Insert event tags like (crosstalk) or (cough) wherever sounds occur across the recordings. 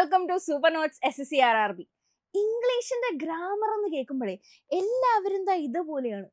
Welcome to super notes S S C R R B ഇംഗ്ലീഷിന്റെ grammar എന്ന് കേൾക്കുമ്പോഴേ എല്ലാവരും ദാ ഇതുപോലെയാണ്.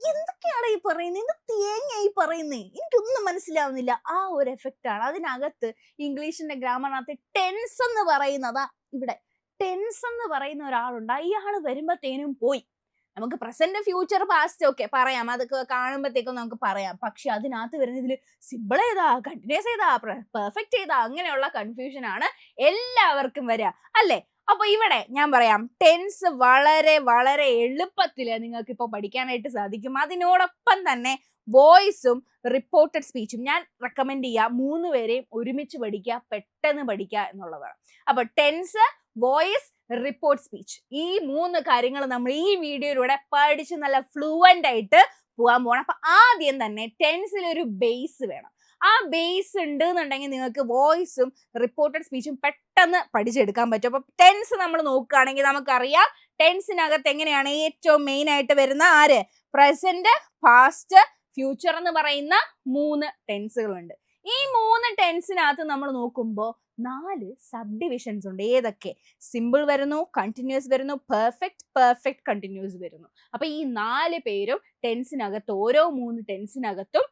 എന്തൊക്കെയാണ് ഈ പറയുന്നത് എന്ത് തേങ്ങയായി പറയുന്നേ? എനിക്കൊന്നും മനസ്സിലാവുന്നില്ല. ആ ഒരു എഫക്റ്റ് ആണ്. അതിനകത്ത് ഇംഗ്ലീഷിന്റെ ഗ്രാമറിനകത്ത് ടെൻസ് എന്ന് പറയുന്നതാ ഇവിടെ. ടെൻസ് എന്ന് പറയുന്ന ഒരാളുണ്ട്. അയാൾ വരുമ്പത്തേനും പോയി. നമുക്ക് പ്രസന്റ് ഫ്യൂച്ചർ പാസ്റ്റ് ഒക്കെ പറയാം. അതൊക്കെ കാണുമ്പോഴത്തേക്കും നമുക്ക് പറയാം. പക്ഷെ അതിനകത്ത് വരുന്ന ഇതിൽ സിമ്പിൾ ഏതാ കണ്ടിന്യൂസ് ഏതാ പെർഫെക്റ്റ് ഏതാ അങ്ങനെയുള്ള കൺഫ്യൂഷൻ ആണ് എല്ലാവർക്കും വരിക അല്ലേ? അപ്പൊ ഇവിടെ ഞാൻ പറയാം ടെൻസ് വളരെ വളരെ എളുപ്പത്തിൽ നിങ്ങൾക്ക് ഇപ്പോൾ പഠിക്കാനായിട്ട് സാധിക്കും. അതിനോടൊപ്പം തന്നെ വോയിസും റിപ്പോർട്ടഡ് സ്പീച്ചും ഞാൻ റെക്കമെൻഡ് ചെയ്യുക മൂന്ന് പേരെയും ഒരുമിച്ച് പഠിക്കുക പെട്ടെന്ന് പഠിക്കുക എന്നുള്ളതാണ്. അപ്പൊ ടെൻസ് വോയിസ് റിപ്പോർട്ട് സ്പീച്ച് ഈ മൂന്ന് കാര്യങ്ങൾ നമ്മൾ ഈ വീഡിയോയിലൂടെ പഠിച്ച് നല്ല ഫ്ലുവന്റ് ആയിട്ട് പോകാൻ പോകണം അപ്പം ആദ്യം തന്നെ ടെൻസിൽ ഒരു ബേസ് വേണം. ആ ബേസ് ഉണ്ട് എന്നുണ്ടെങ്കിൽ നിങ്ങൾക്ക് വോയിസും റിപ്പോർട്ടഡ് സ്പീച്ചും പെട്ടെന്ന് പഠിച്ചെടുക്കാൻ പറ്റും. അപ്പോൾ ടെൻസ് നമ്മൾ നോക്കുകയാണെങ്കിൽ നമുക്കറിയാം ടെൻസിനകത്ത് എങ്ങനെയാണ് ഏറ്റവും മെയിൻ ആയിട്ട് വരുന്ന ആര്? പ്രസന്റ് പാസ്റ്റ് ഫ്യൂച്ചർ എന്ന് പറയുന്ന മൂന്ന് ടെൻസുകളുണ്ട് ഈ മൂന്ന് ടെൻസിനകത്ത് നമ്മൾ നോക്കുമ്പോൾ നാല് സബ് ഡിവിഷൻസ് ഉണ്ട്. ഏതൊക്കെ? സിമ്പിൾ വരുന്നു കണ്ടിന്യൂസ് വരുന്നു പെർഫെക്റ്റ് പെർഫെക്റ്റ് കണ്ടിന്യൂസ് വരുന്നു. അപ്പൊ ഈ നാല് പേരും ടെൻസിനകത്ത് ഓരോ മൂന്ന് ടെൻസിനകത്തും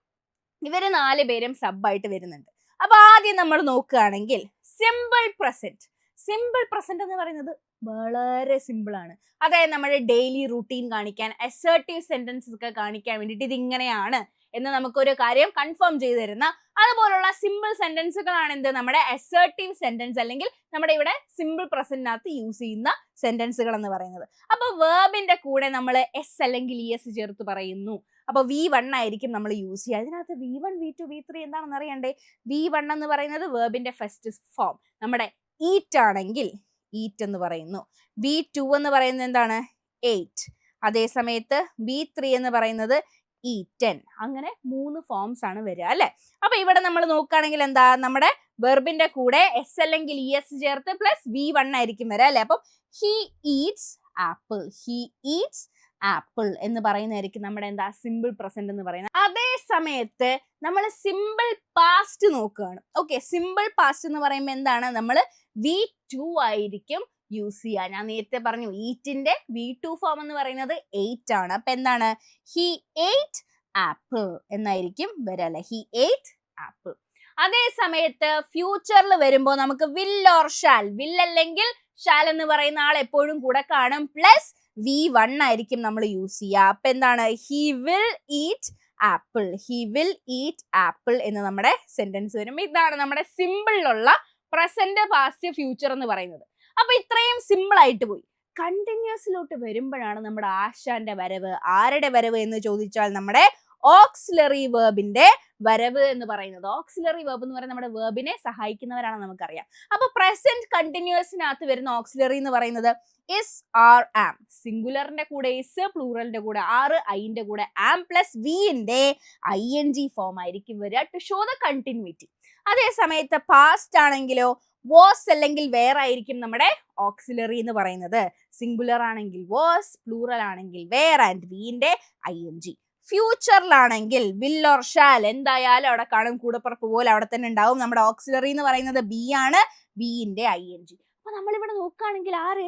ഇവർ നാല് പേരും സബായിട്ട് വരുന്നുണ്ട്. അപ്പൊ ആദ്യം നമ്മൾ നോക്കുകയാണെങ്കിൽ സിമ്പിൾ പ്രസന്റ് സിമ്പിൾ പ്രസന്റ് എന്ന് പറയുന്നത് വളരെ സിമ്പിൾ ആണ്. അതായത് നമ്മുടെ ഡെയിലി റൂട്ടീൻ കാണിക്കാൻ അസേർട്ടീവ് സെന്റൻസസ് ഒക്കെ കാണിക്കാൻ വേണ്ടിയിട്ട് ഇങ്ങനെയാണ് എന്ന് നമുക്കൊരു കാര്യം കൺഫേം ചെയ്തു തരുന്ന അതുപോലുള്ള സിമ്പിൾ സെന്റൻസുകളാണ് എന്ത്? നമ്മുടെ അസേർട്ടീവ് സെന്റൻസ് അല്ലെങ്കിൽ നമ്മുടെ ഇവിടെ സിമ്പിൾ പ്രസന്റിനകത്ത് യൂസ് ചെയ്യുന്ന സെന്റൻസുകൾ എന്ന് പറയുന്നത്. അപ്പൊ വേർബിന്റെ കൂടെ നമ്മൾ എസ് അല്ലെങ്കിൽ ഇ എസ് ചേർത്ത് പറയുന്നു. അപ്പൊ വി വൺ ആയിരിക്കും നമ്മൾ യൂസ് ചെയ്യുക. അതിനകത്ത് V one V two V three എന്താണെന്ന് അറിയണ്ടേ? വി വൺ എന്ന് പറയുന്നത് വേർബിന്റെ ഫസ്റ്റ് ഫോം നമ്മുടെ ഈറ്റ് ആണെങ്കിൽ ഈറ്റ് എന്ന് പറയുന്നു. വി ടു എന്ന് പറയുന്നത് എന്താണ്? എയ്റ്റ് അതേ സമയത്ത് വി ത്രീ എന്ന് പറയുന്നത് ഈറ്റൻ അങ്ങനെ മൂന്ന് ഫോംസ് ആണ് വരിക അല്ലെ? അപ്പൊ ഇവിടെ നമ്മൾ നോക്കുകയാണെങ്കിൽ എന്താ? നമ്മുടെ വെർബിന്റെ കൂടെ എസ് അല്ലെങ്കിൽ ഇ എസ് ചേർത്ത് പ്ലസ് വി വൺ ആയിരിക്കും വരിക അല്ലെ? അപ്പം he eats apple he eats apple എന്ന് പറയുന്നതായിരിക്കും നമ്മുടെ എന്താ? സിമ്പിൾ പ്രസന്റ് എന്ന് പറയുന്നത്. അതേ സമയത്ത് നമ്മൾ സിമ്പിൾ പാസ്റ്റ് നോക്കുകയാണ്. ഓക്കെ സിമ്പിൾ പാസ്റ്റ് എന്ന് പറയുമ്പോൾ എന്താണ്? നമ്മൾ വി ടു ആയിരിക്കും യൂസ് ചെയ്യുക ഞാൻ നേരത്തെ പറഞ്ഞു ഈറ്റിന്റെ വി ടു ഫോം എന്ന് പറയുന്നത് എയ്റ്റ് ആണ്. അപ്പൊ എന്താണ്? ഹി എയ്റ്റ് ആപ്പിൾ എന്നായിരിക്കും വരല്ലേ ഹി എയ്റ്റ് ആപ്പിൾ അതേ സമയത്ത് ഫ്യൂച്ചറിൽ വരുമ്പോൾ നമുക്ക് വിൽ ഓർ ഷാൽ വിൽ അല്ലെങ്കിൽ ഷാൽ എന്ന് പറയുന്ന ആൾ എപ്പോഴും കൂടെ കാണും. പ്ലസ് വി വൺ ആയിരിക്കും നമ്മൾ യൂസ് ചെയ്യുക അപ്പൊ എന്താണ്? He will eat apple he will eat apple എന്ന് നമ്മുടെ സെന്റൻസ് വരും. ഇതാണ് നമ്മുടെ സിമ്പിളിലുള്ള പ്രസന്റ് പാസ്റ്റ് ഫ്യൂച്ചർ എന്ന് പറയുന്നത്. അപ്പൊ ഇത്രയും സിമ്പിൾ ആയിട്ട് പോയി. കണ്ടിന്യൂസിലോട്ട് വരുമ്പോഴാണ് നമ്മുടെ ആശാന്റെ വരവ്. ആരുടെ വരവ് എന്ന് ചോദിച്ചാൽ നമ്മുടെ ഓക്സിലറി വേർബിന്റെ വരവ് എന്ന് പറയുന്നത്. ഓക്സിലറി വേർബ് എന്ന് പറയുന്നത് നമ്മുടെ വേർബിനെ സഹായിക്കുന്നവരാണ് നമുക്കറിയാം. അപ്പൊ പ്രസന്റ് കണ്ടിന്യൂസിനകത്ത് വരുന്ന ഓക്സിലറി എന്ന് പറയുന്നത് ഇസ് ആർ ആം സിംഗുലറിന്റെ കൂടെ ഇസ് പ്ലൂറലിന്റെ കൂടെ ആറ് ഐന്റെ കൂടെ ആം പ്ലസ് വിന്റെ ഐ എൻ ജി ഫോം ആയിരിക്കും വരിക ടു ഷോ ദ കണ്ടിന്യൂറ്റി അതേ സമയത്ത് പാസ്റ്റ് ആണെങ്കിലോ വാസ് അല്ലെങ്കിൽ വേർ ആയിരിക്കും നമ്മുടെ ഓക്സിലറി എന്ന് പറയുന്നത്. സിംഗുലർ ആണെങ്കിൽ വാസ് പ്ലൂറൽ ആണെങ്കിൽ വേർ ആൻഡ് വിന്റെ ഐ എൻ ജി ഫ്യൂച്ചറിലാണെങ്കിൽ വിൽ ഓർ ഷാൽ എന്തായാലും അവിടെ കാണും കൂടപ്പുറപ്പ് പോലെ അവിടെ തന്നെ ഉണ്ടാവും. നമ്മുടെ ഓക്സിലറി എന്ന് പറയുന്നത് ബി ആണ് ബിന്റെ ഐ എൻ ജി അപ്പൊ നമ്മളിവിടെ നോക്കുകയാണെങ്കിൽ ആര്?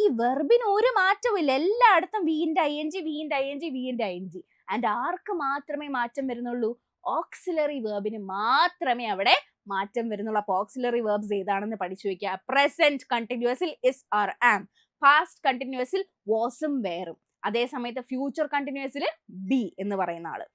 ഈ വെർബിന് ഒരു മാറ്റവും എല്ലായിടത്തും വിന്റെ ഐ എൻ ജി വിന്റെ ഐ എൻ ജി വിന്റെ ഐ എൻ ജി ആൻഡ് ആർക്ക് മാത്രമേ മാറ്റം വരുന്നുള്ളൂ? ഓക്സിലറി വേർബിന് മാത്രമേ അവിടെ മാറ്റം വരുന്നുള്ളൂ. അപ്പൊ ഓക്സിലറി വേർബ്സ് ഏതാണെന്ന് പഠിച്ചു വെക്കുക. പ്രസന്റ് കണ്ടിന്യൂസിൽ ഇസ് ആർ ആം പാസ്റ്റ് കണ്ടിന്യൂസിൽ വാസും വേറും. അതേ സമയത്ത് ഫ്യൂച്ചർ കണ്ടിന്യൂസിൽ ബി എന്ന് പറയുന്ന ആൾ.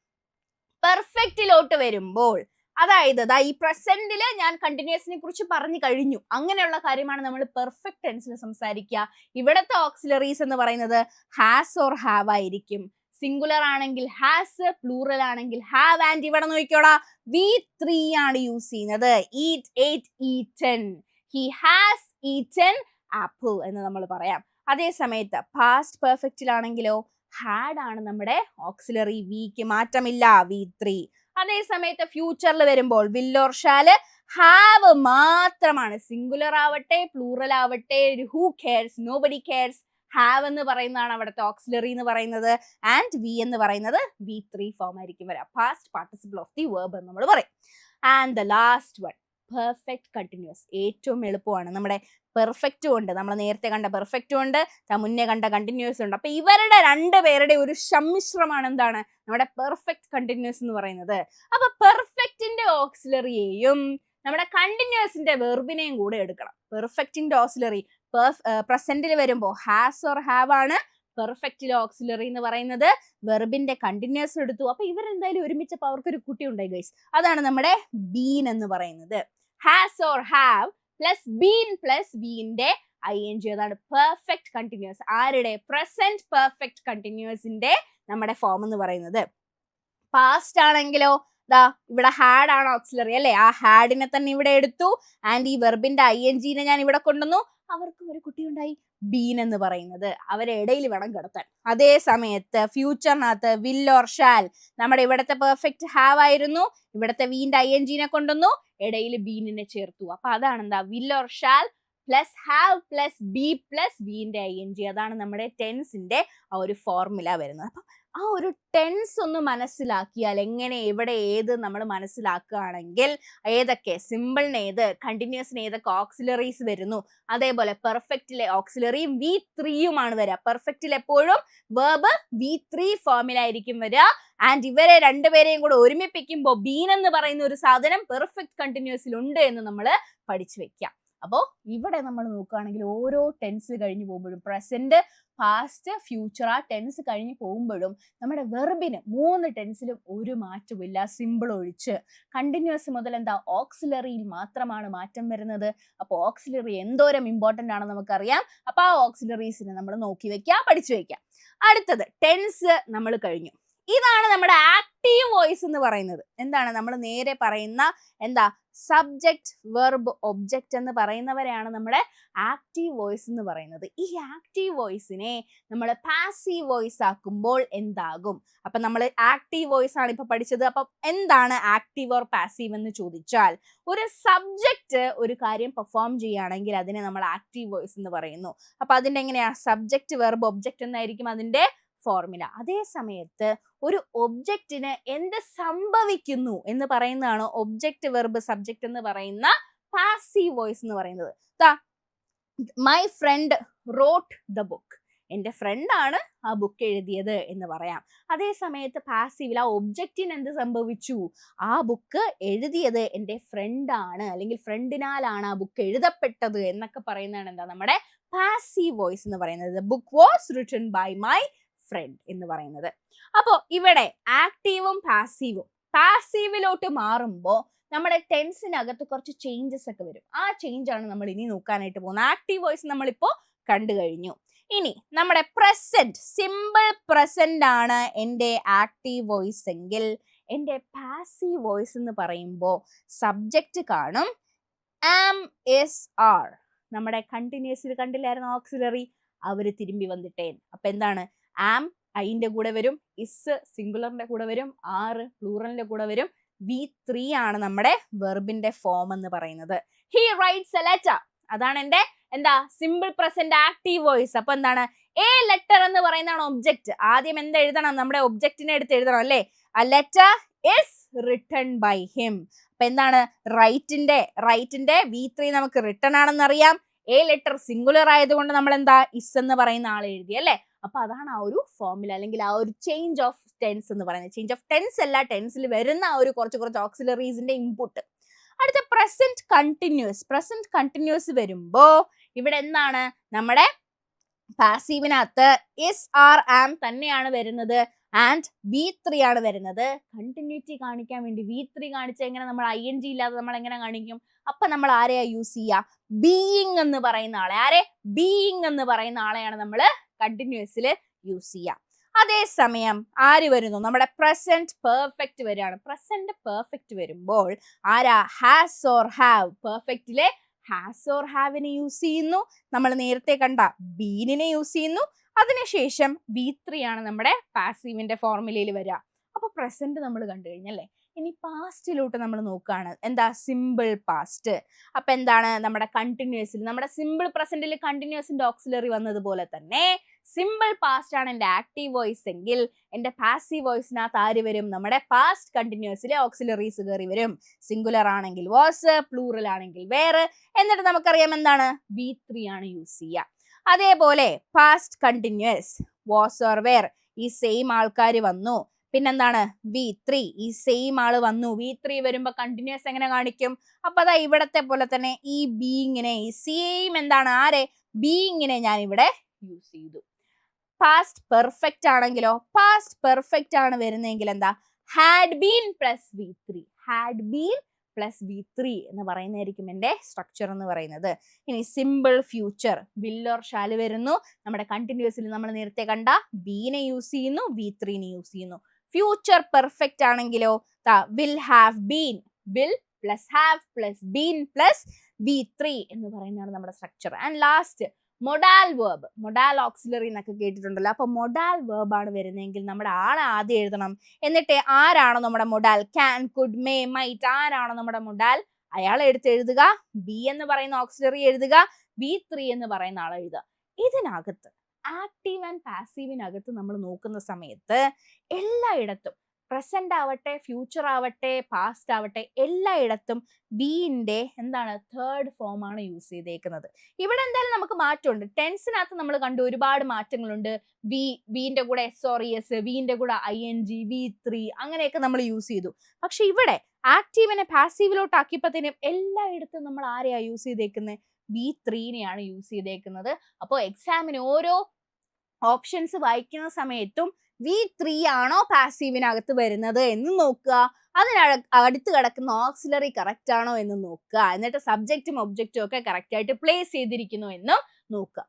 പെർഫെക്റ്റിലോട്ട് വരുമ്പോൾ അതായത് ഈ പ്രസന്റിൽ ഞാൻ കണ്ടിന്യൂസിനെ കുറിച്ച് പറഞ്ഞു കഴിഞ്ഞു. അങ്ങനെയുള്ള കാര്യമാണ് നമ്മൾ പെർഫെക്റ്റ് ടെൻസിൽ സംസാരിക്കുക ഇവിടത്തെ ഓക്സിലറീസ് എന്ന് പറയുന്നത് ഹാസ് ഓർ ഹാവ് ആയിരിക്കും. സിംഗുലർ ആണെങ്കിൽ ഹാസ് പ്ലൂറൽ ആണെങ്കിൽ ഹാവ് ആൻഡ് ഇവിടെ നോക്കിയോടാ വി ത്രീ ആണ് യൂസ് ചെയ്യുന്നത്. Eat ate eaten he has eaten apple എന്ന് നമ്മൾ പറയാം. അതേ സമയത്ത് പാസ്റ്റ് പെർഫെക്റ്റിലാണെങ്കിലോ ഹാഡ് ആണ് നമ്മുടെ ഓക്സിലറി വിക്ക് മാറ്റമില്ല വി ത്രീ അതേ സമയത്ത് ഫ്യൂച്ചറിൽ വരുമ്പോൾ വില്ലോർ ഷാൽ ഹാവ് മാത്രമാണ്. സിംഗുലർ ആവട്ടെ പ്ലൂറൽ ആവട്ടെ who cares nobody cares have എന്ന് പറയുന്നതാണ് അവിടുത്തെ ഓക്സിലറി എന്ന് പറയുന്നത്. ആൻഡ് വി എന്ന് പറയുന്നത് വി ത്രീ ഫോം ആയിരിക്കും വരാം. Past participle of the verb എന്ന് നമ്മൾ പറയും. And the last one perfect continuous ഏറ്റവും എളുപ്പമാണ്. നമ്മുടെ പെർഫെക്റ്റും ഉണ്ട് നമ്മൾ നേരത്തെ കണ്ട പെർഫെക്റ്റും ഉണ്ട് മുന്നേ കണ്ട കണ്ടിന്യൂസ് ഉണ്ട് അപ്പൊ ഇവരുടെ രണ്ട് പേരുടെ ഒരു സമ്മിശ്രമാണ് എന്താണ്? നമ്മുടെ പെർഫെക്റ്റ് കണ്ടിന്യൂസ് എന്ന് പറയുന്നത്. അപ്പൊ പെർഫെക്റ്റിന്റെ ഓക്സിലറിയെയും നമ്മുടെ കണ്ടിന്യൂസിന്റെ വെർബിനെയും കൂടെ എടുക്കണം. പെർഫെക്റ്റിന്റെ ഓക്സിലറി പ്രസന്റിൽ വരുമ്പോൾ ഹാസ് ഓർ ഹാവ് ആണ് പെർഫെക്റ്റിലെ ഓക്സിലറി എന്ന് പറയുന്നത്. വെർബിന്റെ കണ്ടിന്യൂസ് എടുത്തു. അപ്പൊ ഇവരെന്തായാലും ഒരുമിച്ചപ്പോൾ അവർക്കൊരു കുട്ടി ഉണ്ടായി ഗൈസ് അതാണ് നമ്മുടെ ബീൻ എന്ന് പറയുന്നത്. Has or have plus been plus ബീന്റെ I N G അതാണ് പെർഫെക്റ്റ് കണ്ടിന്യൂസ് ആരുടെ? പ്രസന്റ് പെർഫെക്റ്റ് കണ്ടിന്യൂസിന്റെ നമ്മുടെ ഫോം എന്ന് പറയുന്നത്. പാസ്റ്റ് ആണെങ്കിലോ ദാ ഇവിടെ ഹാഡ് ആണ് ഓക്സിലറി അല്ലേ? ആ ഹാഡിനെ തന്നെ ഇവിടെ എടുത്തു. ആൻഡ് ഈ വെർബിന്റെ ഐ എൻ ജിനെ ഞാൻ ഇവിടെ കൊണ്ടുവന്നു. അവർക്ക് ഒരു കുട്ടി ഉണ്ടായി ബീൻ എന്ന് പറയുന്നത്. അവരെ ഇടയിൽ വേണം കിടത്താൻ. അതേ സമയത്ത് ഫ്യൂച്ചറിനകത്ത് വിൽ ഓർ ഷാൽ. നമ്മുടെ ഇവിടുത്തെ പെർഫെക്റ്റ് ഹാവ് ആയിരുന്നു. ഇവിടുത്തെ വീന്റെ ഐ എൻ ജീനെ കൊണ്ടുവന്നു. ഇടയിൽ ബീനിനെ ചേർത്തു. അപ്പൊ അതാണ് എന്താ will or shall plus have plus be plus ബീന്റെ I N G. അതാണ് നമ്മുടെ ടെൻസിന്റെ ആ ഒരു ഫോർമുല വരുന്നത്. അപ്പം ആ ഒരു ടെൻസ് ഒന്ന് മനസ്സിലാക്കിയാൽ എങ്ങനെ എവിടെ ഏത് നമ്മൾ മനസ്സിലാക്കുകയാണെങ്കിൽ ഏതൊക്കെ സിമ്പിളിന് ഏത് കണ്ടിന്യൂസിന് ഏതൊക്കെ ഓക്സിലറീസ് വരുന്നു. അതേപോലെ പെർഫെക്റ്റിലെ ഓക്സിലറിയും വി ത്രീയുമാണ് വരിക പെർഫെക്റ്റിൽ എപ്പോഴും വേർബ് വി ത്രീ ഫോമിലായിരിക്കും വരിക ആൻഡ് ഇവരെ രണ്ടുപേരെയും കൂടെ ഒരുമിപ്പിക്കുമ്പോൾ ബീൻ എന്ന് പറയുന്ന ഒരു സാധനം പെർഫെക്റ്റ് കണ്ടിന്യൂസിൽ ഉണ്ട് എന്ന് നമ്മൾ പഠിച്ചു വെക്കാം. അപ്പോൾ ഇവിടെ നമ്മൾ നോക്കുകയാണെങ്കിൽ ഓരോ ടെൻസ് കഴിഞ്ഞ് പോകുമ്പോഴും പ്രസന്റ് പാസ്റ്റ് ഫ്യൂച്ചർ ആ ടെൻസ് കഴിഞ്ഞ് പോകുമ്പോഴും നമ്മുടെ വെർബിന് മൂന്ന് ടെൻസിലും ഒരു മാറ്റമില്ല സിമ്പിൾ ഒഴിച്ച്. കണ്ടിന്യൂസ് മുതൽ എന്താ? ഓക്സിലറിയിൽ മാത്രമാണ് മാറ്റം വരുന്നത്. അപ്പോൾ ഓക്സിലറി എന്തോരം ഇമ്പോർട്ടന്റ് ആണെന്ന് നമുക്കറിയാം. അപ്പോൾ ആ ഓക്സിലറീസിനെ നമ്മൾ നോക്കി വെക്കാം പഠിച്ചു വെക്കാം. അടുത്തത് ടെൻസ് നമ്മൾ കഴിഞ്ഞു. ഇതാണ് നമ്മുടെ ആക്റ്റീവ് വോയിസ് എന്ന് പറയുന്നത്. എന്താണ്? നമ്മൾ നേരെ പറയുന്ന എന്താ? സബ്ജക്റ്റ് വെർബ് ഒബ്ജക്റ്റ് എന്ന് പറയുന്നവരെയാണ് നമ്മുടെ ആക്റ്റീവ് വോയിസ് എന്ന് പറയുന്നത്. ഈ ആക്റ്റീവ് വോയിസിനെ നമ്മൾ പാസീവ് വോയിസ് ആക്കുമ്പോൾ എന്താകും? അപ്പൊ നമ്മൾ ആക്റ്റീവ് വോയിസ് ആണ് ഇപ്പൊ പഠിച്ചത്. അപ്പം എന്താണ് ആക്റ്റീവ് ഓർ പാസീവ് എന്ന് ചോദിച്ചാൽ ഒരു സബ്ജക്റ്റ് ഒരു കാര്യം പെർഫോം ചെയ്യുകയാണെങ്കിൽ അതിനെ നമ്മൾ ആക്റ്റീവ് വോയിസ് എന്ന് പറയുന്നു. അപ്പൊ അതിന്റെ എങ്ങനെയാ സബ്ജക്റ്റ് വെർബ് ഒബ്ജക്റ്റ് എന്നായിരിക്കും അതിന്റെ ഫോർമുല അതേ സമയത്ത് ഒരു ഒബ്ജക്റ്റിന് എന്ത് സംഭവിക്കുന്നു എന്ന് പറയുന്നതാണ് ഒബ്ജക്റ്റ് വെർബ് സബ്ജക്റ്റ് എന്ന് പറയുന്ന പാസീവ് വോയിസ് എന്ന് പറയുന്നത്. My friend wrote the book എന്റെ ഫ്രണ്ടാണ് ആ ബുക്ക് എഴുതിയത് എന്ന് പറയാം. അതേ സമയത്ത് പാസീവിൽ ആ ഒബ്ജക്റ്റിന് എന്ത് സംഭവിച്ചു? ആ ബുക്ക് എഴുതിയത് എന്റെ ഫ്രണ്ടാണ് അല്ലെങ്കിൽ ഫ്രണ്ടിനാലാണ് ആ ബുക്ക് എഴുതപ്പെട്ടത് എന്നൊക്കെ പറയുന്നതാണ് എന്താ നമ്മുടെ പാസീവ് വോയിസ് എന്ന് പറയുന്നത്. Book was written by my friend എന്ന് പറയുന്നത്. അപ്പോൾ ഇവിടെ ആക്റ്റീവും പാസീവും പാസീവിലോട്ട് മാറുമ്പോൾ നമ്മുടെ ടെൻസിനകത്ത് കുറച്ച് ചേഞ്ചസ് ഒക്കെ വരും. ആ ചേഞ്ച് ആണ് നമ്മൾ ഇനി നോക്കാനായിട്ട് പോകുന്നത്. ആക്റ്റീവ് വോയിസ് നമ്മളിപ്പോൾ കണ്ടു കഴിഞ്ഞു. ഇനി നമ്മുടെ പ്രസന്റ് സിമ്പിൾ പ്രസന്റ് ആണ് എന്റെ ആക്റ്റീവ് വോയിസ് എങ്കിൽ എന്റെ പാസീവ് വോയിസ് എന്ന് പറയുമ്പോൾ സബ്ജക്റ്റ് കാണും. ആം എസ് ആർ നമ്മുടെ കണ്ടിന്യൂസിൽ കണ്ടില്ലായിരുന്നു ഓക്സിലറി അവർ തിരുമ്പി വന്നിട്ടേ അപ്പൊ എന്താണ്? ആം ഐന്റെ കൂടെ വരും ഇസ് സിംഗുലറിന്റെ കൂടെ വരും ആറ് പ്ലൂറലിന്റെ കൂടെ വരും വി ത്രീ ആണ് നമ്മുടെ വെർബിന്റെ ഫോം എന്ന് പറയുന്നത്. ഹി റൈറ്റ്സ് എ ലെറ്റർ അതാണ് എന്റെ എന്താ സിമ്പിൾ പ്രസന്റ് ആക്റ്റീവ് വോയിസ് അപ്പൊ എന്താണ്? എ ലെറ്റർ എന്ന് പറയുന്നതാണ് ഒബ്ജക്റ്റ് ആദ്യം എന്ത് എഴുതണം? നമ്മുടെ ഒബ്ജക്റ്റിനെ എടുത്ത് എഴുതണം അല്ലേ? ആ letter is written by him അപ്പൊ എന്താണ്? റൈറ്റിന്റെ റൈറ്റിന്റെ വി ത്രീ നമുക്ക് റിട്ടൺ ആണെന്ന് അറിയാം എ ലെറ്റർ സിംഗുലർ ആയതുകൊണ്ട് നമ്മൾ എന്താ ഇസ് എന്ന് പറയുന്ന ആൾ എഴുതി അല്ലേ? അപ്പൊ അതാണ് ആ ഒരു ഫോർമുല അല്ലെങ്കിൽ ആ ഒരു ചേഞ്ച് ഓഫ് ടെൻസ് എന്ന് പറയുന്നത്. ചേഞ്ച് ഓഫ് ടെൻസ് അല്ല ടെൻസിൽ വരുന്ന ആ ഒരു കുറച്ച് കുറച്ച് ഓക്സിലറീസിന്റെ ഇൻപുട്ട് അടുത്ത പ്രസന്റ് കണ്ടിന്യൂസ് പ്രസന്റ് കണ്ടിന്യൂസ് വരുമ്പോ ഇവിടെ എന്താണ്? നമ്മുടെ പാസീവിനകത്ത് എസ് ആർ ആം തന്നെയാണ് വരുന്നത് ആൻഡ് വി ത്രീ ആണ് വരുന്നത്. കണ്ടിന്യൂറ്റി കാണിക്കാൻ വേണ്ടി വി ത്രീ കാണിച്ച എങ്ങനെ നമ്മൾ ഐ എൻ ജി ഇല്ലാതെ നമ്മൾ എങ്ങനെ കാണിക്കും? അപ്പൊ നമ്മൾ ആരെയാ യൂസ് ചെയ്യുക ബീയിങ് എന്ന് പറയുന്ന ആളെ. ആരെ? ബീയിങ് എന്ന് പറയുന്ന ആളെയാണ് നമ്മൾ കണ്ടിന്യൂസിൽ യൂസ് ചെയ്യുക അതേസമയം ആര് വരുന്നു? നമ്മുടെ പ്രസന്റ് പെർഫെക്റ്റ് വരികയാണ്. പ്രസന്റ് പെർഫെക്റ്റ് വരുമ്പോൾ ആരാ? ഹാസ് ഓർ ഹാവ് പെർഫെക്റ്റിലെ ഹാസ് ഓർ ഹാവിനെ യൂസ് ചെയ്യുന്നു. നമ്മൾ നേരത്തെ കണ്ട ബീനിനെ യൂസ് ചെയ്യുന്നു. അതിനുശേഷം ബി ത്രീ ആണ് നമ്മുടെ പാസീവിന്റെ ഫോർമുലയിൽ വരിക. അപ്പൊ പ്രസന്റ് നമ്മൾ കണ്ടു കഴിഞ്ഞല്ലേ ഇനി പാസ്റ്റിലോട്ട് നമ്മൾ നോക്കുകയാണ് എന്താ? സിമ്പിൾ പാസ്റ്റ് അപ്പം എന്താണ്? നമ്മുടെ കണ്ടിന്യൂസിൽ നമ്മുടെ സിമ്പിൾ പ്രസന്റിൽ കണ്ടിന്യൂസിന്റെ ഓക്സിലറി വന്നതുപോലെ തന്നെ സിമ്പിൾ പാസ്റ്റ് ആണ് എന്റെ ആക്റ്റീവ് വോയിസ് എങ്കിൽ എന്റെ പാസീവ് വോയിസിനകത്ത് ആര് വരും? നമ്മുടെ പാസ്റ്റ് കണ്ടിന്യൂസിലെ ഓക്സിലറീസ് കയറി വരും. സിംഗുലർ ആണെങ്കിൽ വാസ് പ്ലൂറൽ ആണെങ്കിൽ വേറെ എന്നിട്ട് നമുക്കറിയാം എന്താണ്? ബി ത്രീ ആണ് യൂസ് ചെയ്യുക. അതേപോലെ past continuous was or were ഈ സെയിം ആൾക്കാർ വന്നു. പിന്നെന്താണ്? വി ത്രീ ഈ സെയിം ആൾ വന്നു. വി ത്രീ വരുമ്പോ കണ്ടിന്യൂസ് എങ്ങനെ കാണിക്കും? അപ്പൊ അതാ ഇവിടത്തെ പോലെ തന്നെ ഈ ബീയിങ്ങിനെ ഈ സെയിം എന്താണ്? ആരെ? ബീയിങ്ങിനെ ഞാൻ ഇവിടെ യൂസ് ചെയ്തു. പാസ്റ്റ് പെർഫെക്റ്റ് ആണെങ്കിലോ? പാസ്റ്റ് പെർഫെക്റ്റ് ആണ് വരുന്നതെങ്കിൽ എന്താ? Had been plus V three had been plus V three എന്ന് പറയുന്നതായിരിക്കും എന്റെ സ്ട്രക്ചർ എന്ന് പറയുന്നത്. ഇനി സിമ്പിൾ ഫ്യൂച്ചർ വില്ലോർ ഷാൽ വരുന്നു. നമ്മുടെ കണ്ടിന്യൂസിൽ നമ്മൾ നേരത്തെ കണ്ട ബീനെ യൂസ് ചെയ്യുന്നു വി ത്രീനെ യൂസ് ചെയ്യുന്നു. ഫ്യൂച്ചർ പെർഫെക്റ്റ് ആണെങ്കിലോ will have been will plus have plus been plus B three എന്ന് പറയുന്നതാണ് നമ്മുടെ structure and last modal verb modal auxiliary എന്നൊക്കെ കേട്ടിട്ടുണ്ടല്ലോ. അപ്പൊ മൊഡാൽ വേർബ് ആണ് വരുന്നതെങ്കിൽ നമ്മുടെ ആളെ ആദ്യം എഴുതണം. എന്നിട്ട് ആരാണോ നമ്മുടെ modal can could may might ആരാണോ നമ്മുടെ മൊഡാൽ അയാൾ എടുത്ത് എഴുതുക. ബി എന്ന് പറയുന്ന ഓക്സിലറി എഴുതുക. ബി ത്രീ എന്ന് പറയുന്ന ആൾ എഴുതുക. ഇതിനകത്ത് ആക്റ്റീവ് ആൻഡ് പാസീവിനകത്ത് നമ്മൾ നോക്കുന്ന സമയത്ത് എല്ലായിടത്തും പ്രസന്റ് ആവട്ടെ ഫ്യൂച്ചർ ആവട്ടെ പാസ്റ്റ് ആവട്ടെ എല്ലായിടത്തും ബീന്റെ എന്താണ് തേർഡ് ഫോം ആണ് യൂസ് ചെയ്തേക്കുന്നത്. ഇവിടെ എന്തായാലും നമുക്ക് മാറ്റമുണ്ട്. ടെൻസിനകത്ത് നമ്മൾ കണ്ടു ഒരുപാട് മാറ്റങ്ങളുണ്ട്. ബി ബീന്റെ കൂടെ എസ് ഓർ എസ് ബീന്റെ കൂടെ I N G B three അങ്ങനെയൊക്കെ നമ്മൾ യൂസ് ചെയ്തു. പക്ഷെ ഇവിടെ ആക്റ്റീവിനെ പാസീവിലോട്ട് ആക്കിയപ്പോഴത്തേനും എല്ലായിടത്തും നമ്മൾ ആരെയാണ് യൂസ് ചെയ്തേക്കുന്നത് ബി ത്രീനെയാണ് യൂസ് ചെയ്തേക്കുന്നത്. അപ്പോൾ എക്സാമിന് ഓരോ ഓപ്ഷൻസ് വായിക്കുന്ന സമയത്തും വി ത്രീ ആണോ പാസീവിനകത്ത് വരുന്നത് എന്ന് നോക്കുക. അതിന് അടുത്ത് കിടക്കുന്ന ഓക്സിലറി കറക്റ്റ് ആണോ എന്ന് നോക്കുക. എന്നിട്ട് സബ്ജക്റ്റും ഒബ്ജക്റ്റും ഒക്കെ കറക്റ്റ് ആയിട്ട് പ്ലേസ് ചെയ്തിരിക്കുന്നു എന്ന് നോക്കുക.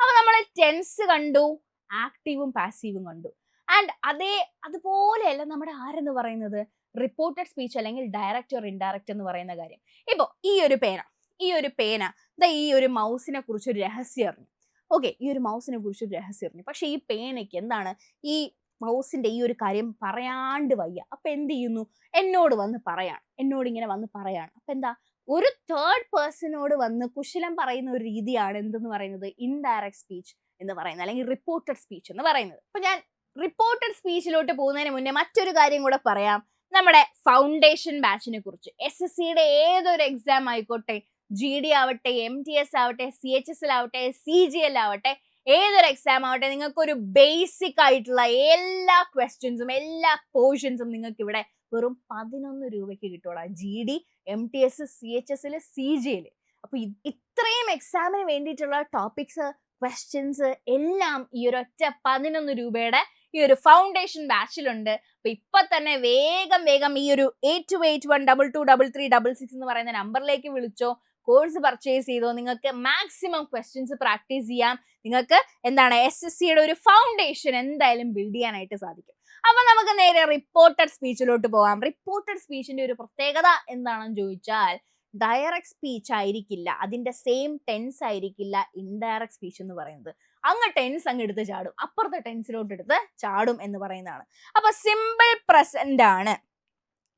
അപ്പൊ നമ്മൾ ടെൻസ് കണ്ടു ആക്റ്റീവും പാസീവും കണ്ടു. ആൻഡ് അതേ അതുപോലെയല്ല നമ്മുടെ ആരെന്ന് പറയുന്നത്? റിപ്പോർട്ടഡ് സ്പീച്ച് അല്ലെങ്കിൽ ഡയറക്റ്റ് ഓർ ഇൻഡയറക്റ്റ് എന്ന് പറയുന്ന കാര്യം. ഇപ്പോ ഈ ഒരു പേന ഈ ഒരു പേന ദാ ഈ ഒരു മൗസിനെ കുറിച്ച് ഒരു രഹസ്യം അറിഞ്ഞു. ഓക്കെ ഈ ഒരു മൗസിനെ കുറിച്ച് ഒരു രഹസ്യം അറിഞ്ഞു. പക്ഷെ ഈ പേനയ്ക്ക് എന്താണ്? ഈ മൗസിന്റെ ഈ ഒരു കാര്യം പറയാണ്ട് വയ്യ. അപ്പൊ എന്ത് ചെയ്യുന്നു? എന്നോട് വന്ന് പറയാണ്. എന്നോട് ഇങ്ങനെ വന്ന് പറയാണ്. അപ്പൊ എന്താ? ഒരു തേർഡ് പേഴ്സണോട് വന്ന് കുശലം പറയുന്ന ഒരു രീതിയാണ് എന്തെന്ന് പറയുന്നത്? ഇൻഡയറക്ട് സ്പീച്ച് എന്ന് പറയുന്നത്. അല്ലെങ്കിൽ റിപ്പോർട്ടഡ് സ്പീച്ച് എന്ന് പറയുന്നത്. അപ്പൊ ഞാൻ റിപ്പോർട്ടഡ് സ്പീച്ചിലോട്ട് പോകുന്നതിന് മുന്നേ മറ്റൊരു കാര്യം കൂടെ പറയാം. നമ്മുടെ ഫൗണ്ടേഷൻ ബാച്ചിനെ കുറിച്ച്. എസ് എസ് സിയുടെ ഏതൊരു എക്സാം ആയിക്കോട്ടെ ജി ഡി ആവട്ടെ എം ടി എസ് ആവട്ടെ സി എച്ച് എസ് എൽ ആവട്ടെ സി ജി എൽ ആവട്ടെ ഏതൊരു എക്സാം ആവട്ടെ നിങ്ങൾക്ക് ഒരു ബേസിക് ആയിട്ടുള്ള എല്ലാ ക്വസ്റ്റ്യൻസും എല്ലാ പോർഷൻസും നിങ്ങൾക്ക് ഇവിടെ വെറും പതിനൊന്ന് രൂപയ്ക്ക് കിട്ടുള്ളൂ G D M T S C H S L C G L ഇത്രയും എക്സാമിന് വേണ്ടിയിട്ടുള്ള ടോപ്പിക്സ് ക്വസ്റ്റ്യൻസ് എല്ലാം ഈ ഒരു ഒറ്റ പതിനൊന്ന് രൂപയുടെ ഈ ഒരു ഫൗണ്ടേഷൻ ബാച്ചിലുണ്ട് അപ്പൊ ഇപ്പൊ തന്നെ വേഗം വേഗം ഈ ഒരു eight two eight one double two double three double six എന്ന് പറയുന്ന നമ്പറിലേക്ക് വിളിച്ചോ. കോഴ്സ് പർച്ചേസ് ചെയ്തോ നിങ്ങൾക്ക് മാക്സിമം ക്വസ്റ്റ്യൻസ് പ്രാക്ടീസ് ചെയ്യാം. നിങ്ങൾക്ക് എന്താണ് എസ് എസ് സിയുടെ ഒരു ഫൗണ്ടേഷൻ എന്തായാലും ബിൽഡ് ചെയ്യാനായിട്ട് സാധിക്കും. അപ്പൊ നമുക്ക് നേരെ റിപ്പോർട്ടഡ് സ്പീച്ചിലോട്ട് പോകാം. റിപ്പോർട്ടഡ് സ്പീച്ചിന്റെ ഒരു പ്രത്യേകത എന്താണെന്ന് ചോദിച്ചാൽ ഡയറക്ട് സ്പീച്ച് ആയിരിക്കില്ല. അതിന്റെ സെയിം ടെൻസ് ആയിരിക്കില്ല ഇൻഡയറക്ട് സ്പീച്ച് എന്ന് പറയുന്നത്. അങ്ങ് ടെൻസ് അങ്ങ് എടുത്ത് ചാടും. അപ്പുറത്തെ ടെൻസിലോട്ട് എടുത്ത് ചാടും എന്ന് പറയുന്നതാണ്. അപ്പൊ സിമ്പിൾ പ്രസന്റ് ആണ്.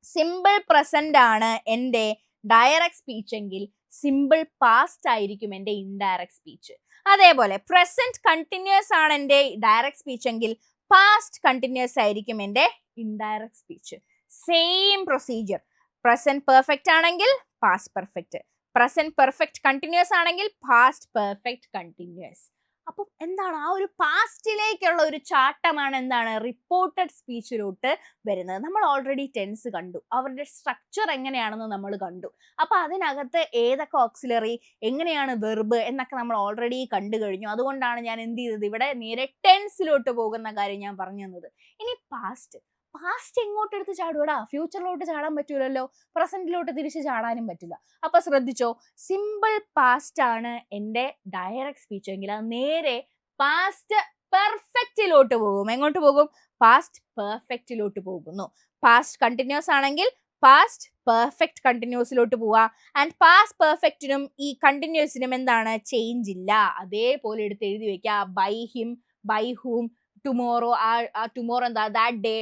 സിമ്പിൾ പ്രസന്റ് ആണ് എന്റെ ഡയറക്റ്റ് സ്പീച്ച് എങ്കിൽ സിമ്പിൾ പാസ്റ്റ് ആയിരിക്കും എന്റെ ഇൻഡയറക്റ്റ് സ്പീച്ച് അതേപോലെ പ്രസന്റ് കണ്ടിന്യൂസ് ആണ് എന്റെ ഡയറക്റ്റ് സ്പീച്ച് എങ്കിൽ പാസ്റ്റ് കണ്ടിന്യൂസ് ആയിരിക്കും എന്റെ indirect speech same procedure present perfect ആണെങ്കിൽ past perfect present perfect continuous ആണെങ്കിൽ പാസ്റ്റ് പെർഫെക്റ്റ് കണ്ടിന്യൂസ് അപ്പം എന്താണ്? ആ ഒരു പാസ്റ്റിലേക്കുള്ള ഒരു ചാട്ടമാണ് എന്താണ്? റിപ്പോർട്ടഡ് സ്പീച്ചിലോട്ട് വരുന്നത്. നമ്മൾ ഓൾറെഡി ടെൻസ് കണ്ടു. അവരുടെ സ്ട്രക്ചർ എങ്ങനെയാണെന്ന് നമ്മൾ കണ്ടു. അപ്പൊ അതിനകത്ത് ഏതൊക്കെ ഓക്സിലറി എങ്ങനെയാണ് വെർബ് എന്നൊക്കെ നമ്മൾ ഓൾറെഡി കണ്ടു കഴിഞ്ഞു. അതുകൊണ്ടാണ് ഞാൻ എന്ത് ചെയ്തത്? ഇവിടെ നേരെ ടെൻസിലോട്ട് പോകുന്ന കാര്യം ഞാൻ പറഞ്ഞു തന്നത്. ഇനി പാസ്റ്റ് പാസ്റ്റ് എങ്ങോട്ട് എടുത്ത് ചാടുവടാ? ഫ്യൂച്ചറിലോട്ട് ചാടാൻ പറ്റൂലല്ലോ. പ്രസന്റിലോട്ട് തിരിച്ച് ചാടാനും പറ്റില്ല. അപ്പൊ ശ്രദ്ധിച്ചോ സിമ്പിൾ പാസ്റ്റ് ആണ് എന്റെ ഡയറക്റ്റ് സ്പീച്ച് എങ്കിൽ അത് നേരെ പാസ്റ്റ് പെർഫെക്റ്റിലോട്ട് പോകും. എങ്ങോട്ട് പോകും? പാസ്റ്റ് പെർഫെക്റ്റിലോട്ട് പോകുന്നു. പാസ്റ്റ് കണ്ടിന്യൂസ് ആണെങ്കിൽ പാസ്റ്റ് പെർഫെക്റ്റ് കണ്ടിന്യൂസിലോട്ട് പോവാ. ആൻഡ് പാസ്റ്റ് പെർഫെക്റ്റിനും ഈ കണ്ടിന്യൂസിനും എന്താണ്? ചേഞ്ച് ഇല്ല. അതേപോലെ എടുത്ത് എഴുതി വെക്കുക by him by whom tomorrow ആ ടുമോറോ എന്താ? ദാറ്റ് ഡേ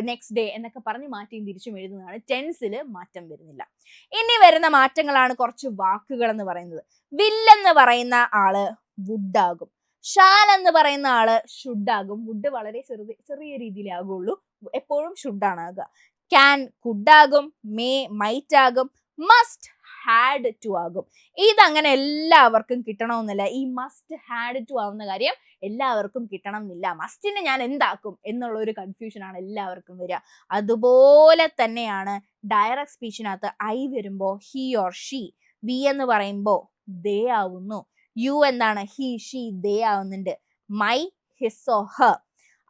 നെക്സ്റ്റ് ഡേ എന്നൊക്കെ പറഞ്ഞ് മാറ്റിയും തിരിച്ചും എഴുതുന്നതാണ്. ടെൻസിൽ മാറ്റം വരുന്നില്ല. ഇനി വരുന്ന മാറ്റങ്ങളാണ് കുറച്ച് വാക്കുകൾ എന്ന് പറയുന്നത് വില്ലെന്ന് പറയുന്ന ആൾ വുഡാകും ഷാൽ എന്ന് പറയുന്ന ആൾ ഷുഡാകും വുഡ് വളരെ ചെറുത് ചെറിയ രീതിയിലേ ആകുള്ളൂ. എപ്പോഴും ഷുഡാണ് ആകുക. ക്യാൻ കുഡാകും മേ മൈറ്റ് ആകും. മസ്റ്റ് ഹാഡ് ടു ആകും. ഇതങ്ങനെ എല്ലാവർക്കും കിട്ടണമെന്നില്ല. ഈ മസ്റ്റ് ഹാഡ് ടു ആവുന്ന കാര്യം എല്ലാവർക്കും കിട്ടണം എന്നില്ല മസ്റ്റിനെ ഞാൻ എന്താക്കും എന്നുള്ള ഒരു കൺഫ്യൂഷനാണ് എല്ലാവർക്കും വരിക. അതുപോലെ തന്നെയാണ് ഡയറക്ട് സ്പീച്ചിനകത്ത് ഐ വരുമ്പോൾ ഹി ഓർ ഷീ വി എന്ന് പറയുമ്പോൾ ദേ ആവുന്നു. യു എന്താണ്? ഹി ഷീ ദേ ആവുന്നുണ്ട്. My his or her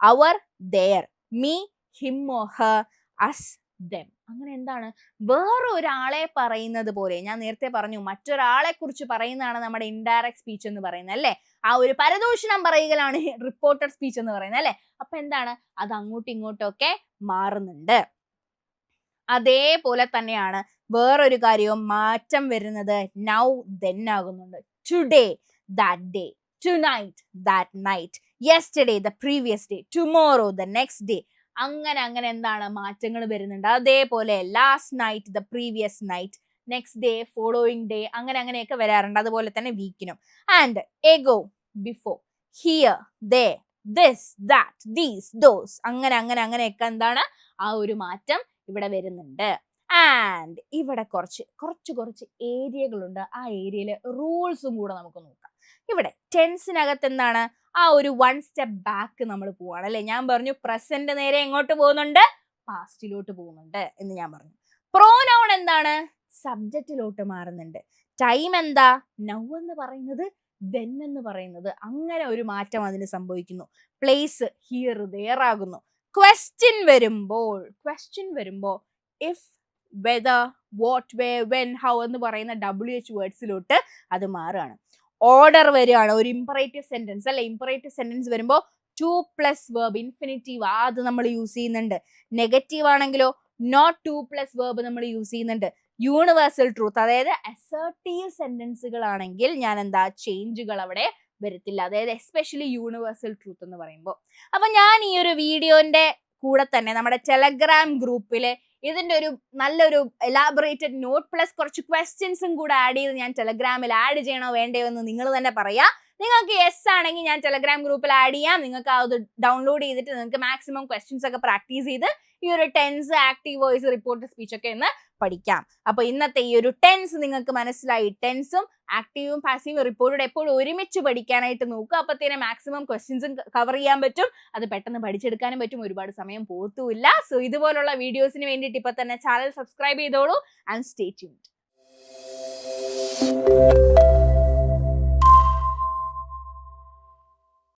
our their me him or her us them അങ്ങനെ എന്താണ്? വേറെ ഒരാളെ പറയുന്നത് പോലെ ഞാൻ നേരത്തെ പറഞ്ഞു മറ്റൊരാളെ കുറിച്ച് പറയുന്നതാണ് നമ്മുടെ ഇൻഡയറക്ട് സ്പീച്ച് എന്ന് പറയുന്നത് അല്ലേ? ആ ഒരു പരദൂഷണം പറയുകയാണ് (laughs) റിപ്പോർട്ടർ സ്പീച്ച് എന്ന് പറയുന്നത് അല്ലേ? അപ്പൊ എന്താണ്? അത് അങ്ങോട്ടും ഇങ്ങോട്ടും ഒക്കെ മാറുന്നുണ്ട്. അതേപോലെ തന്നെയാണ് വേറൊരു കാര്യവും മാറ്റം വരുന്നത് നൗ ദെൻ ആകുന്നുണ്ട്. Today that day tonight that night yesterday the previous day tomorrow the next day അങ്ങനെ അങ്ങനെ എന്താണ് മാറ്റങ്ങൾ വരുന്നുണ്ട്. അതേപോലെ last night the previous night next day following day അങ്ങനെ അങ്ങനെയൊക്കെ വരാറുണ്ട്. അതുപോലെ തന്നെ വീക്കിനും and ago before here there this that these those അങ്ങനെ അങ്ങനെ അങ്ങനെയൊക്കെ എന്താണ് ആ ഒരു മാറ്റം ഇവിടെ വരുന്നുണ്ട്. ആൻഡ് ഇവിടെ കുറച്ച് കുറച്ച് കുറച്ച് ഏരിയകളുണ്ട് ആ ഏരിയയിലെ റൂൾസും കൂടെ നമുക്ക് നോക്കാം. ഇവിടെ ടെൻസിനകത്ത് എന്താണ്? ആ ഒരു വൺ സ്റ്റെപ്പ് ബാക്ക് നമ്മൾ പോവാണ് അല്ലെ? ഞാൻ പറഞ്ഞു പ്രസന്റ് നേരെ എങ്ങോട്ട് പോകുന്നുണ്ട്? പാസ്റ്റിലോട്ട് പോകുന്നുണ്ട് എന്ന് ഞാൻ പറഞ്ഞു. പ്രോനൗൺ എന്താണ്? സബ്ജക്റ്റിലോട്ട് മാറുന്നുണ്ട്. ടൈം എന്താ? നൗ എന്ന് പറയുന്നത് ദെൻ എന്ന് പറയുന്നത്. അങ്ങനെ ഒരു മാറ്റം അതിന് സംഭവിക്കുന്നു. പ്ലേസ് ഹിയർ ദെയർ ആകുന്നു. ക്വസ്റ്റ്യൻ വരുമ്പോൾ ക്വസ്റ്റ്യൻ വരുമ്പോൾ if whether what where when how എന്ന് പറയുന്ന ഡബ്ല്യു എച്ച് വേർഡ്സിലോട്ട് അത് മാറുകയാണ്. ഓർഡർ വരികയാണ്. ഒരു ഇമ്പറേറ്റീവ് സെന്റൻസ് അല്ലെ? ഇമ്പറേറ്റീവ് സെന്റൻസ് വരുമ്പോൾ ടു പ്ലസ് വേർബ് ഇൻഫിനിറ്റീവ് അത് നമ്മൾ യൂസ് ചെയ്യുന്നുണ്ട്. നെഗറ്റീവ് ആണെങ്കിലോ നോട്ട് ടു പ്ലസ് വേർബ് നമ്മൾ യൂസ് ചെയ്യുന്നുണ്ട്. യൂണിവേഴ്സൽ ട്രൂത്ത് അതായത് അസേർട്ടീവ് സെന്റൻസുകളാണെങ്കിൽ ഞാൻ എന്താ ചേഞ്ചുകൾ അവിടെ വരത്തില്ല. അതായത് എസ്പെഷ്യലി യൂണിവേഴ്സൽ ട്രൂത്ത് എന്ന് പറയുമ്പോൾ അപ്പൊ ഞാൻ ഈ ഒരു വീഡിയോന്റെ കൂടെ തന്നെ നമ്മുടെ ടെലഗ്രാം ഗ്രൂപ്പിൽ ഇതിന്റെ ഒരു നല്ലൊരു എലാബറേറ്റഡ് നോട്ട് പ്ലസ് കുറച്ച് ക്വസ്റ്റ്യൻസും കൂടെ ആഡ് ചെയ്ത് ഞാൻ ടെലഗ്രാമിൽ ആഡ് ചെയ്യണോ വേണ്ടയോ എന്ന് നിങ്ങൾ തന്നെ പറയാം. നിങ്ങൾക്ക് യെസ് ആണെങ്കിൽ ഞാൻ ടെലഗ്രാം ഗ്രൂപ്പിൽ ആഡ് ചെയ്യാം. നിങ്ങൾക്ക് അത് ഡൗൺലോഡ് ചെയ്തിട്ട് നിങ്ങൾക്ക് മാക്സിമം ക്വസ്റ്റ്യൻസ് ഒക്കെ പ്രാക്ടീസ് ചെയ്ത് ഈ ഒരു tense active voice report speech ഒക്കെ എന്ന് പഠിക്കാം. അപ്പൊ ഇന്നത്തെ ഈ ഒരു ടെൻസ് നിങ്ങൾക്ക് മനസ്സിലായി. ടെൻസും ആക്റ്റീവും പാസീവും റിപ്പോർട്ടും എപ്പോഴും ഒരുമിച്ച് പഠിക്കാനായിട്ട് നോക്കുക. അപ്പത്തേനെ മാക്സിമം ക്വസ്റ്റ്യൻസും കവർ ചെയ്യാൻ പറ്റും. അത് പെട്ടെന്ന് പഠിച്ചെടുക്കാനും പറ്റും. ഒരുപാട് സമയം പോത്തുമില്ല. സോ ഇതുപോലുള്ള വീഡിയോസിന് വേണ്ടിയിട്ട് ഇപ്പൊ തന്നെ ചാനൽ സബ്സ്ക്രൈബ് ചെയ്തോളൂ ആൻഡ് സ്റ്റേ ട്യൂൺഡ്